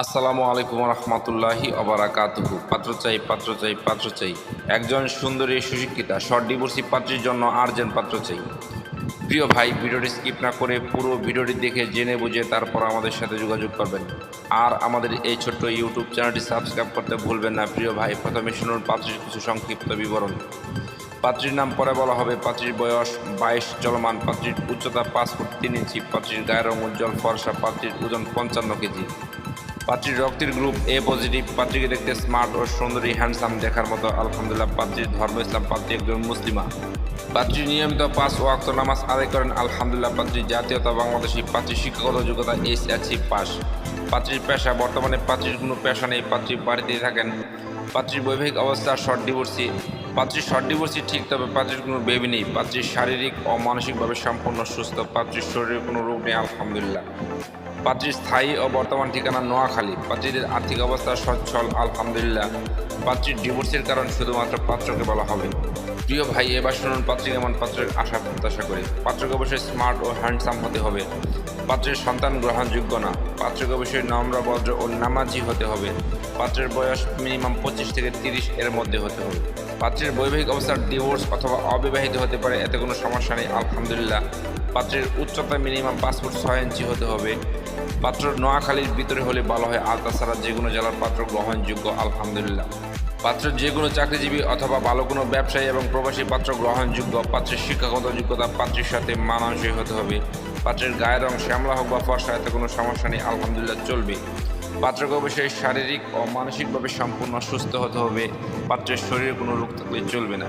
আসসালামু আলাইকুম রহমতুল্লাহি অবরাকাতুহু পাত্র চাই পাত্র চাই পাত্র চাই। একজন সুন্দরী, সুশিক্ষিতা শর্ট ডিভোর্সি পাত্রীর জন্য আর্জেন্ট পাত্র চাই। প্রিয় ভাই, ভিডিওটি স্কিপ না করে পুরো ভিডিওটি দেখে জেনে বুঝে তারপর আমাদের সাথে যোগাযোগ করবেন। আর আমাদের এই ছোট্ট ইউটিউব চ্যানেলটি সাবস্ক্রাইব করতে ভুলবেন না, প্রিয় ভাই। প্রথমে শুনুন পাত্রীর কিছু সংক্ষিপ্ত বিবরণ। পাত্রীর নাম পরে বলা হবে, পাত্রীর বয়স বাইশ, চলমান, পাত্রীর উচ্চতা পাঁচ ফুট তিন ইঞ্চি, পাত্রীর গায়ের রং উজ্জ্বল, ফর্সা, পাত্রীর ওজন পঞ্চান্ন কেজি। পাত্রীর রক্তের গ্রুপ এ পজিটিভ পাত্রীকে দেখতে স্মার্ট ও সুন্দরী হ্যান্ডসাম দেখার মতো, আলহামদুলিল্লাহ পাত্রীর ধর্ম ইসলাম, পাত্রী একজন মুসলিমা। পাত্রী নিয়মিত পাঁচ ও আক্ত নামাজ আদায় করেন, আলহামদুলিল্লাহ পাত্রীর জাতীয়তা বাংলাদেশি পাত্রীর শিক্ষাগত যোগ্যতা এইচ এসি পাস। পাত্রীর পেশা, বর্তমানে পাত্রীর কোনো পেশা নেই, পাত্রী বাড়িতেই থাকেন। পাত্রীর বৈবাহিক অবস্থা শর্ট ডিভোর্সি পাত্রীর শর্ট ডিভোর্সি ঠিক, তবে পাত্রীর কোনো বেবি নেই। পাত্রীর শারীরিক ও মানসিকভাবে সম্পূর্ণ সুস্থ, পাত্রীর শরীরে কোনো রোগ নেই, আলহামদুলিল্লাহ। পাত্রীর স্থায়ী ও বর্তমান ঠিকানা নোয়াখালী। পাত্রীদের আর্থিক অবস্থা সচ্ছল, আলহামদুলিল্লাহ। পাত্রীর ডিভোর্সের কারণ শুধুমাত্র পাত্রকে বলা হবে। প্রিয় ভাই, এবার শুনুন পাত্রী এমন পাত্রের আশা প্রত্যাশা করি। পাত্রকে অবশ্যই স্মার্ট ও হ্যান্ডসাম হতে হবে। পাত্রের সন্তান গ্রহণযোগ্য না। পাত্রকে অবশ্যই নম্র, ভদ্র ও নামাজি হতে হবে। পাত্রের বয়স মিনিমাম পঁচিশ থেকে তিরিশ এর মধ্যে হতে হবে। পাত্রের বৈবাহিক অবস্থার ডিভোর্স অথবা অবিবাহিত হতে পারে, এতে কোনো সমস্যা নেই, আলহামদুলিল্লাহ। পাত্রের উচ্চতা মিনিমাম ফুট ছয় ইঞ্চি হতে হবে। পাত্র নোয়াখালীর ভিতরে হলে ভালো হয়, আর তাছাড়া যে কোনো জেলার পাত্র গ্রহণযোগ্য, আলহামদুলিল্লাহ। পাত্র যে কোনো চাকরিজীবী অথবা ভালো কোনো ব্যবসায়ী এবং প্রবাসী পাত্র গ্রহণযোগ্য, পাত্রের শিক্ষাগত যোগ্যতা পাত্রের সাথে মানানসই হতে হবে। পাত্রের গায়ের রং শ্যামলা হোক বা ফর্সা, এতে কোনো সমস্যা নেই, আলহামদুলিল্লাহ, চলবে। পাত্রকে অবশ্যই শারীরিক ও মানসিকভাবে সম্পূর্ণ সুস্থ হতে হবে। পাত্রের শরীরে কোনো রোগ থাকলে চলবে না।